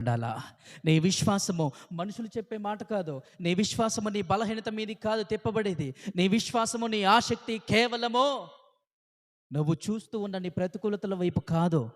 ఉండాలా? నీ విశ్వాసము మనుషులు చెప్పే మాట కాదు. నీ విశ్వాసము నీ బలహీనత మీది కాదు తిప్పబడేది. నీ విశ్వాసము నీ ఆసక్తి కేవలము నువ్వు చూస్తూ ఉన్న నీ ప్రతికూలతల వైపు కాదు.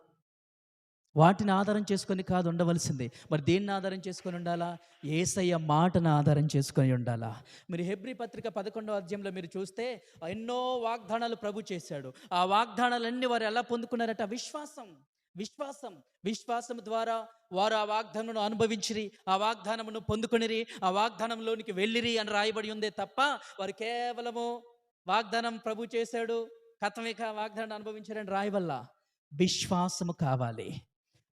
వాటిని ఆధారం చేసుకొని కాదు ఉండవలసింది. మరి దేన్ని ఆధారం చేసుకొని ఉండాలా? ఏసయ్య మాటను ఆధారం చేసుకొని ఉండాలా? మీరు హెబ్రి పత్రిక పదకొండవ అధ్యాయంలో మీరు చూస్తే ఎన్నో వాగ్దానాలు ప్రభు చేశాడు. ఆ వాగ్దానాలన్నీ వారు ఎలా పొందుకున్నారట? విశ్వాసం. విశ్వాసం విశ్వాసం ద్వారా వారు ఆ వాగ్దానమును అనుభవించిరి ఆ వాగ్దానమును పొందుకునిరి ఆ వాగ్దానంలోనికి వెళ్ళిరి అని రాయబడి ఉందే తప్ప వారు కేవలము వాగ్దానం ప్రభు చేశాడు కథమేక వాగ్దానం అనుభవించారని రాయవల్ల విశ్వాసము కావాలి.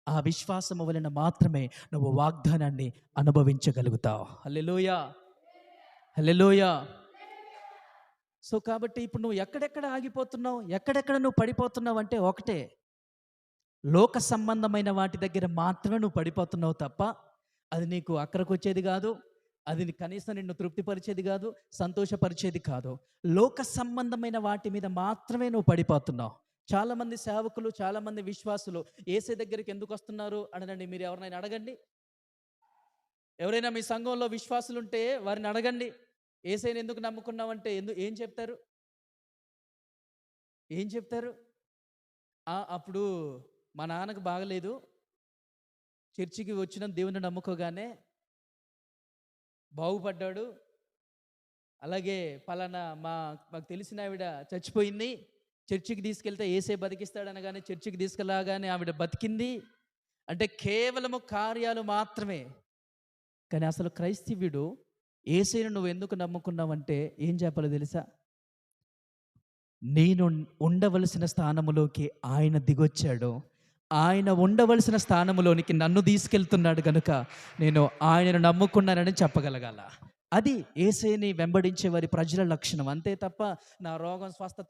ఆ విశ్వాసము వలన మాత్రమే నువ్వు వాగ్దానాన్ని అనుభవించగలుగుతావు. హల్లెలూయా! హల్లెలూయా! సో కాబట్టి ఇప్పుడు నువ్వు ఎక్కడెక్కడ ఆగిపోతున్నావు ఎక్కడెక్కడ నువ్వు పడిపోతున్నావు అంటే ఒకటే లోక సంబంధమైన వాటి దగ్గర మాత్రమే నువ్వు పడిపోతున్నావు తప్ప అది నీకు అక్కడికి వచ్చేది కాదు అది కనీసం నిన్ను తృప్తిపరిచేది కాదు సంతోషపరిచేది కాదు. లోక సంబంధమైన వాటి మీద మాత్రమే నువ్వు పడిపోతున్నావు. చాలామంది సేవకులు చాలామంది విశ్వాసులు ఏసే దగ్గరికి ఎందుకు వస్తున్నారు అనండి మీరు ఎవరినైనా అడగండి? ఎవరైనా మీ సంఘంలో విశ్వాసులు ఉంటే వారిని అడగండి. ఏసైని ఎందుకు నమ్ముకున్నావంటే ఎందు ఏం చెప్తారు? ఏం చెప్తారు? "ఆ, అప్పుడు మా నాన్నకు బాగలేదు. చర్చికి వచ్చిన దేవుని నమ్ముకోగానే బాగుపడ్డాడు. అలాగే పలానా మా మాకు తెలిసిన ఆవిడ చచ్చిపోయింది. చర్చికి తీసుకెళ్తే ఏసే బతికిస్తాడనగానే చర్చికి తీసుకెళ్ళగానే ఆవిడ బతికింది. అంటే కేవలము కార్యాలు మాత్రమే. కానీ అసలు క్రైస్తవ్యుడు ఏసైను నువ్వు ఎందుకు నమ్ముకున్నావంటే ఏం చెప్పాలో తెలుసా? నేను ఉండవలసిన స్థానములోకి ఆయన దిగొచ్చాడు. ఆయన ఉండవలసిన స్థానంలోనికి నన్ను తీసుకెళ్తున్నాడు కనుక నేను ఆయనను నమ్ముకున్నానని చెప్పగలగాల. అది ఏసేని వెంబడించే వారి ప్రజల లక్షణం. అంతే తప్ప నా రోగం స్వస్థత